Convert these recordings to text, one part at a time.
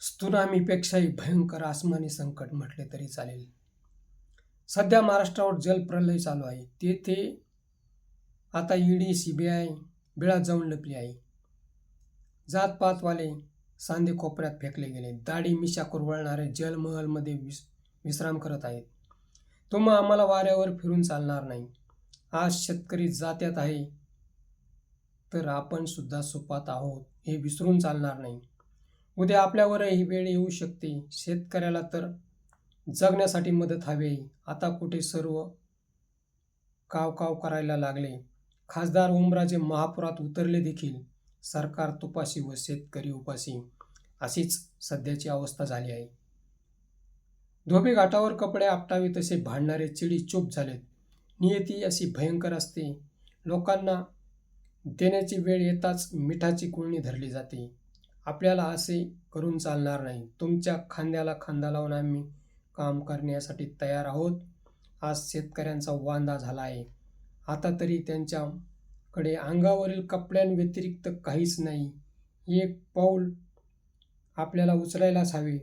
स्तुनामीपेक्षाही भयंकर आसमानी संकट म्हटले तरी चालेल. सध्या महाराष्ट्रावर जलप्रलय चालू आहे. तेथे आता ईडी सी बी आय बिळा जाऊन लपली आहे. जातपातवाले सांधे कोपऱ्यात फेकले गेले. दाढी मिशा कुरवळणारे जलमहलमध्ये विस विश्राम करत आहेत. तो मग आम्हाला वाऱ्यावर फिरून चालणार नाही. आज शेतकरी जात्यात आहे तर आपण सुद्धा सुपात आहोत. हे विसरून चालणार नाही. उद्या आपल्यावरही वेळ येऊ शकते. शेतकऱ्याला तर जगण्यासाठी मदत हवी. आहे. आता कुठे सर्व काव काव करायला लागले. खासदार ओमराजे महापुरात उतरले देखील. सरकार तुपाशी व शेतकरी उपाशी. अशीच सध्याची अवस्था झाली आहे. धोबी घाटावर कपडे आपटावे तसे भांडणारे चिडी चूप झालेत. नियती अशी भयंकर असते. लोकांना देण्याची वेळ येताच मिठाची गुळणी धरली जाते. आपल्याला असे करून चालणार नाही. तुमच्या खांद्याला खांदा लावून आम्ही काम करण्यासाठी तयार आहोत. आज शेतकऱ्यांचा वांदा झाला आहे. आता तरी त्यांच्याकडे अंगावरील कपड्यांव्यतिरिक्त काहीच नाही. एक पाऊल आपल्याला उचलायलाच हवे.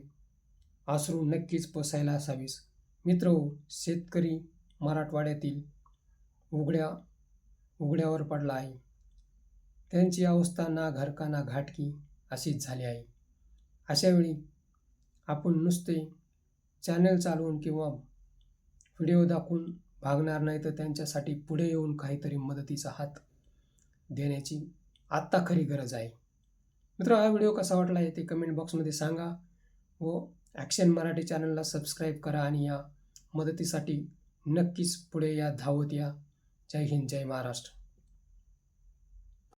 आसरू नक्कीच पसायला असावीस मित्र हो, शेतकरी मराठवाड्यातील उघड्या उघड्यावर पडला आहे. त्यांची अवस्था ना घरका ना घाटकी. अशीच झाली आहे. अशावेळी आपण नुसते चॅनल चालवून किंवा व्हिडिओ दाखवून भागणार नाही तर त्यांच्यासाठी पुढे येऊन काहीतरी मदतीचा हात देण्याची आत्ता खरी गरज आहे. मित्र हा व्हिडिओ कसा वाटला आहे ते कमेंट बॉक्समध्ये सांगा व ॲक्शन मराठी चॅनलला सबस्क्राईब करा आणि या मदतीसाठी नक्कीच पुढे या धावत या. जय हिंद जय महाराष्ट्र.